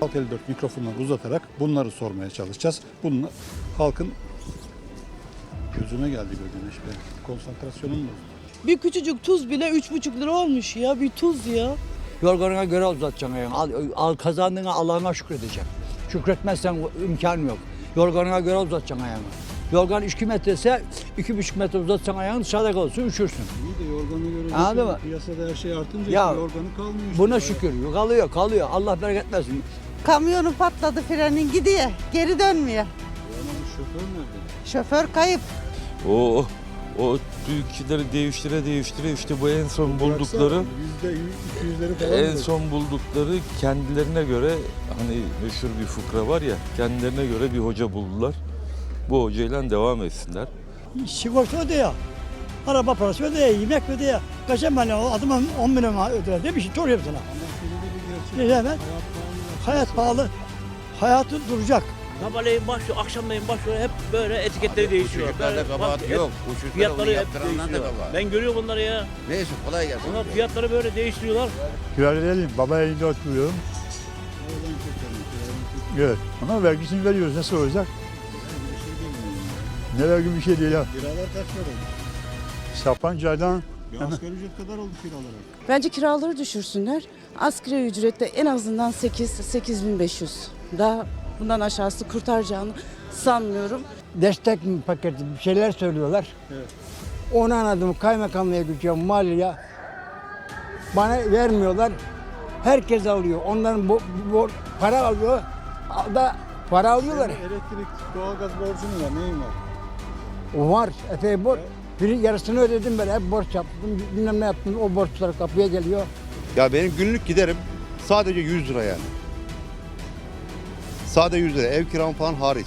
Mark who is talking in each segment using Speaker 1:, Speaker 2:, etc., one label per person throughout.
Speaker 1: Halk 54 mikrofonları uzatarak bunları sormaya çalışacağız. Bununla halkın gözüme geldi bir güneş be. Konsantrasyonum bozuldu.
Speaker 2: Bir küçücük tuz bile üç buçuk lira olmuş ya bir tuz ya.
Speaker 3: Yorganına göre uzatacaksın ayağını. Al, al kazandığına Allah'ına şükredeceksin. Şükretmezsen imkan yok. Yorganına göre uzatacaksın ayağını. Yorgan 2 metre ise 2,5 metre uzatsan ayağını dışarıda kalsın üşürsün.
Speaker 1: İyi de yorgana göre
Speaker 3: Anladın mı?
Speaker 1: piyasada her şey artınca
Speaker 3: Ya,
Speaker 1: yorganı kalmıyor. işte.
Speaker 3: Buna şükür. Kalıyor kalıyor. Allah bereket versin.
Speaker 4: Kamyonu patladı frenin gidiyor. Geri dönmüyor.
Speaker 1: Şoför nerede?
Speaker 4: Şoför kayıp.
Speaker 5: O o Türkiye'leri değiştire değiştire işte bu en son buldukları
Speaker 1: Yüzde 200'leri falan.
Speaker 5: en son buldukları kendilerine göre hani meşhur bir fıkra var ya kendilerine göre bir hoca buldular. Bu hocayla devam etsinler.
Speaker 6: sigorta ödüyor. Araba parası ödüyor, yemek ödüyor. Kaça ben o adama 10 milyon ödüyor. Ne bir şey sana.
Speaker 1: Ama şöyle de bir gerçek.
Speaker 6: Ne demek?
Speaker 1: Hayat pahalı.
Speaker 6: Hayat pahalı. Hayatı duracak.
Speaker 7: Sabahleyin başlıyor, akşamleyin başlıyor hep böyle etiketleri değişiyor.
Speaker 8: çocuklarda
Speaker 7: Böyle
Speaker 8: kabahat yok. Bu bunu
Speaker 7: hep
Speaker 8: yaptıranlar da kabahat.
Speaker 7: Ben görüyorum bunları ya.
Speaker 8: Neyse kolay gelsin.
Speaker 7: Onlar fiyatları böyle değiştiriyorlar.
Speaker 9: Kira verelim. Baba elinde oturuyorum. Evet. Ama vergisini veriyoruz. Nasıl olacak? Ne vergi bir şey değil ya.
Speaker 1: Kiralar kaç para?
Speaker 9: Sapanca'dan
Speaker 1: Bir asgari ücret kadar oldu kiralar.
Speaker 10: Bence kiraları düşürsünler. Asgari ücrette en azından 8 8500. Daha bundan aşağısı kurtaracağını sanmıyorum.
Speaker 3: Destek mi paketi bir şeyler söylüyorlar.
Speaker 1: Evet.
Speaker 3: Onu anladım. Kaymakamlığa gidiyorum maliye. Bana vermiyorlar. Herkes alıyor. Onların bu, bu- para alıyor. Da para alıyorlar.
Speaker 1: Senin elektrik, doğalgaz borcu mu var? Neyin var?
Speaker 3: O var. Epey borç. Bir yarısını ödedim ben. Hep borç yaptım. Bilmem ne yaptım. O borçlar kapıya geliyor.
Speaker 11: Ya benim günlük giderim sadece 100 lira yani. Sadece 100 lira ev kiram falan hariç.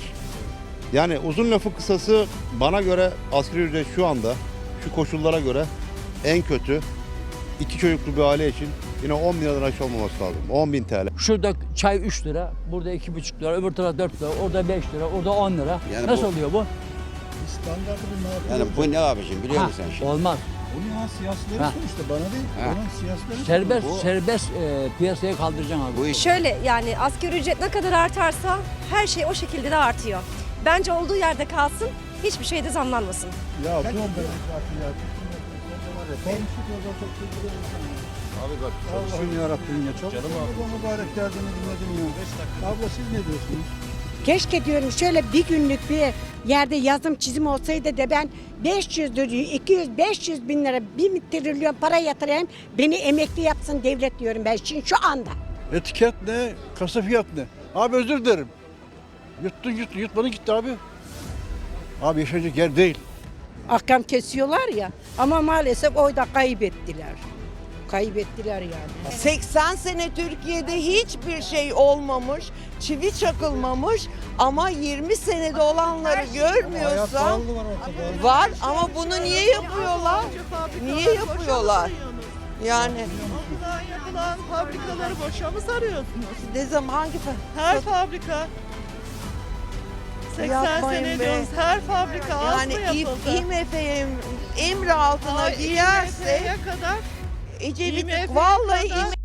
Speaker 11: Yani uzun lafı kısası bana göre asgari ücret şu anda şu koşullara göre en kötü iki çocuklu bir aile için yine 10 bin liradan aşağı olmaması lazım. 10 bin TL.
Speaker 3: Şurada çay 3 lira, burada 2,5 lira, öbür tarafta 4 lira, orada 5 lira, orada 10 lira.
Speaker 8: Yani
Speaker 3: Nasıl
Speaker 8: bu-
Speaker 3: oluyor bu?
Speaker 1: Standartı bir muhabbet
Speaker 8: Yani bu ne abicim biliyor musun sen şimdi?
Speaker 3: olmaz.
Speaker 1: Onun ha siyasileri
Speaker 3: Ha.
Speaker 1: sonuçta bana değil.
Speaker 8: Ha.
Speaker 1: Onun siyasileri
Speaker 3: Serbest
Speaker 8: Bu-
Speaker 3: serbest e, piyasaya kaldıracaksın abi.
Speaker 8: Bu iş
Speaker 12: Şöyle yani asgari ücret ne kadar artarsa her şey o şekilde de artıyor. Bence olduğu yerde kalsın, hiçbir şeyde zamlanmasın.
Speaker 1: Ya bu ya. Komşu kadar çok.
Speaker 5: Abi bak
Speaker 1: Allah'ım yarabbim ya. Çok Canım abi. mübarek derdini dinledim ya. Abla siz ne diyorsunuz?
Speaker 4: Keşke diyorum şöyle bir günlük bir yerde yazım çizim olsaydı da ben 500 lira, 200, 500 bin lira, 1 trilyon para yatırayım. Beni emekli yapsın devlet diyorum ben şimdi şu anda.
Speaker 6: Etiket ne? Kasa fiyat ne? Abi özür dilerim. Yuttun yuttun yutmanın gitti abi. Abi yaşayacak yer değil.
Speaker 4: Ahkam kesiyorlar ya ama maalesef oyda kaybettiler. Kaybettiler yani.
Speaker 2: 80 sene Türkiye'de hiçbir şey olmamış, çivi çakılmamış ama 20 senede olanları
Speaker 1: Hayat
Speaker 2: görmüyorsan
Speaker 1: var
Speaker 2: ama bunu niye yapıyorlar? Niye yapıyorlar? Yani
Speaker 4: Yapılan yapılan fabrikaları boşa mı sarıyorsunuz?
Speaker 2: ne zaman hangi fa-
Speaker 4: Her fabrika.
Speaker 2: 80 Yapmayın sene be. diyoruz,
Speaker 4: her fabrika
Speaker 2: yani İ- IMF'ye emri altına girersek
Speaker 4: kadar
Speaker 2: Ecevit vallahi